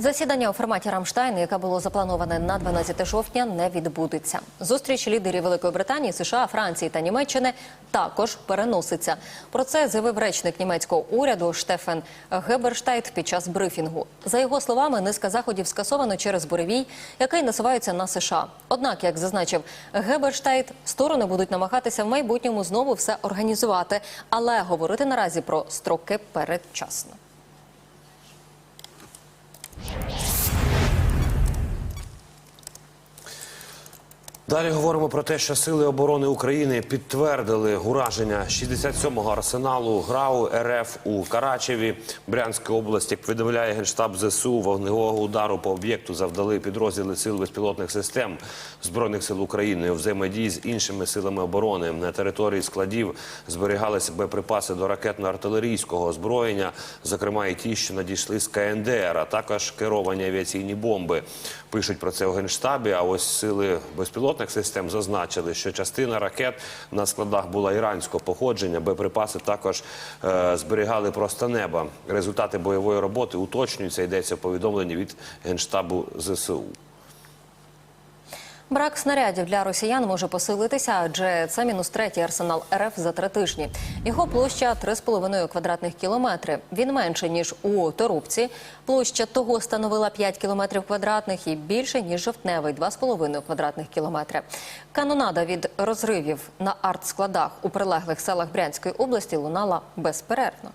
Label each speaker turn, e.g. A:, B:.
A: Засідання у форматі Рамштайн, яке було заплановане на 12 жовтня, не відбудеться. Зустріч лідерів Великої Британії, США, Франції та Німеччини також переноситься. Про це заявив речник німецького уряду Штефен Геберштайт під час брифінгу. За його словами, низка заходів скасовано через буревій, який насувається на США. Однак, як зазначив Геберштайт, сторони будуть намагатися в майбутньому знову все організувати, але говорити наразі про строки передчасно.
B: Далі говоримо про те, що сили оборони України підтвердили ураження 67-го арсеналу ГРАУ РФ у Карачеві, Брянської області. Як повідомляє генштаб ЗСУ, вогневого удару по об'єкту завдали підрозділи сил безпілотних систем збройних сил України у взаємодії з іншими силами оборони. На території складів зберігалися боєприпаси до ракетно-артилерійського озброєння, зокрема і ті, що надійшли з КНДР, а також керовані авіаційні бомби. Пишуть про це у генштабі. А ось сили безпілотних систем зазначили, що частина ракет на складах була іранського походження. Боєприпаси також е, зберігали просто неба. Результати бойової роботи уточнюються. Йдеться в повідомленні від генштабу ЗСУ.
A: Брак снарядів для росіян може посилитися, адже це мінус третій арсенал РФ за три тижні. Його площа 3,5 квадратних кілометри. Він менше ніж у Торубці. Площа того становила 5 кілометрів квадратних і більше ніж жовтневий 2,5 квадратних кілометри. Канонада від розривів на артскладах у прилеглих селах Брянської області лунала безперервно.